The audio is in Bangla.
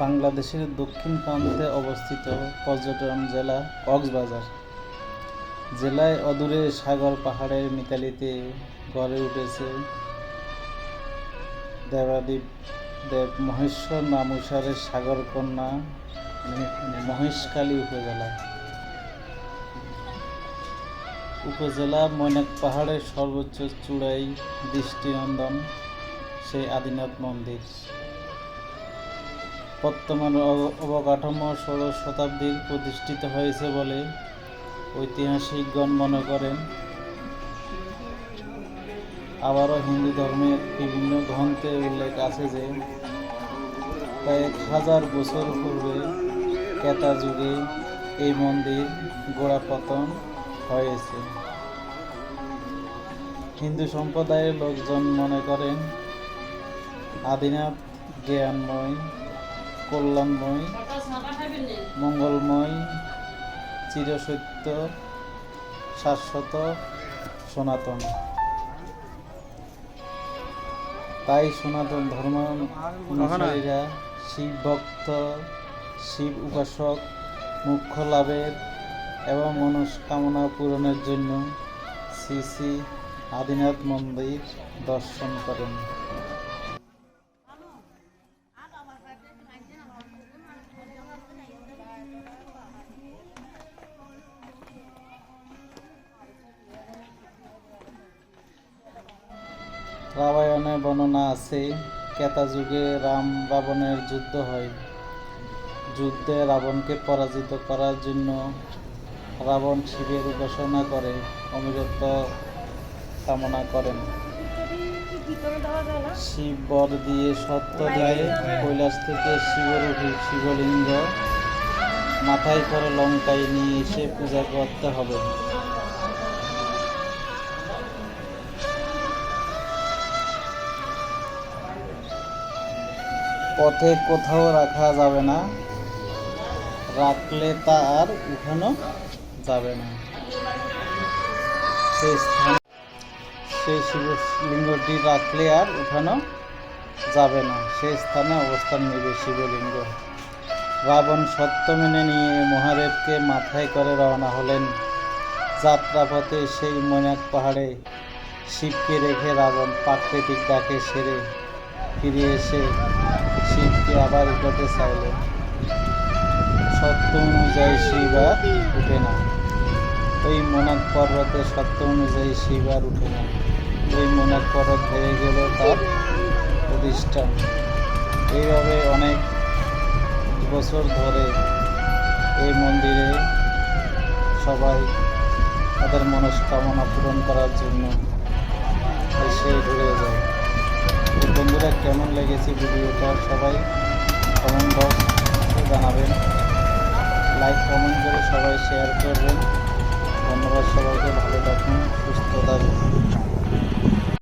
বাংলাদেশের দক্ষিণ প্রান্তে অবস্থিত পর্যটন জেলা কক্সবাজার। জেলায় অদূরে সাগর পাহাড়ের মিতালিতে গড়ে উঠেছে দেবাদ্বীপ দেব মহেশ্বর নামুসারের সাগরকন্যা মহেশখালী উপজেলা। উপজেলা মৈনাক পাহাড়ের সর্বোচ্চ চূড়াই দৃষ্টিনন্দন, সেই আদিনাথ মন্দির। বর্তমান অব- অবকাঠামো ষোড়শ শতাব্দীর প্রতিষ্ঠিত হয়েছে বলে ঐতিহাসিকগণ মনে করেন। আবারও হিন্দু ধর্মের বিভিন্ন গ্রন্থে উল্লেখ আছে যে, কয়েক হাজার বছর পূর্বে কেতা যুগে এই মন্দির গোড়াপতন হয়েছে। হিন্দু সম্প্রদায়ের লোকজন মনে করেন, আদিনাথ জ্ঞানময় কল্যাণময়, মঙ্গলময়, চিরসত্য, শাশ্বত, সনাতন। তাই সনাতন ধর্ম অনুসারীরা শিব ভক্ত, শিব উপাসক, মুখ্য লাভের এবং মনস্কামনা পূরণের জন্য শ্রী শ্রী আদিনাথ মন্দির দর্শন করেন। রামায়ণে বর্ণনা আছে কেতা যুগে রাম রাবণের যুদ্ধ হয়। যুদ্ধে রাবণকে পরাজিত করার জন্য রাবণ শিবের উপাসনা করে অমৃত কামনা করেন। শিব বর দিয়ে সত্য দিয়ে, কৈলাস থেকে শিবর উঠে শিবলিঙ্গ মাথায় করে লঙ্কায় নিয়ে এসে পূজা করতে হবে। পথে কোথাও রাখা যাবে না। রাখলে তা আর উঠানো যাবে না। সেই স্থান সেই শিবলিঙ্গটি রাখলে আর উঠানো যাবে না। সেই স্থানে অবস্থান নেবে শিবলিঙ্গ। রাবণ সত্য মেনে নিয়ে মহাদেবকে মাথায় করে রওনা হলেন। যাত্রাপথে সেই মৈনাক পাহাড়ে শিবকে রেখে রাবণ প্রাকৃতিক ডাকে সেরে ফিরে এসে শিবকে আবার উঠাতে চাইলেন সত্য অনুযায়ী শিব আর উঠে না। ওই মোনাক পর্বতে সত্য অনুযায়ী শিব আর উঠে না। ওই মোনাক পর্বত হয়ে গেল তার প্রতিষ্ঠান। এইভাবে অনেক বছর ধরে এই মন্দিরে সবাই তাদের মনস্কামনা পূরণ করার জন্য এসে ঘুরে যায়। বন্ধুরা, কেমন লেগেছে ভিডিওটা সবাই কমেন্ট বক্সে জানাবেন। লাইক কমেন্ট করে সবাই শেয়ার করবেন। ধন্যবাদ সবাইকে, ভালো থাকুন, সুস্থ থাকুন।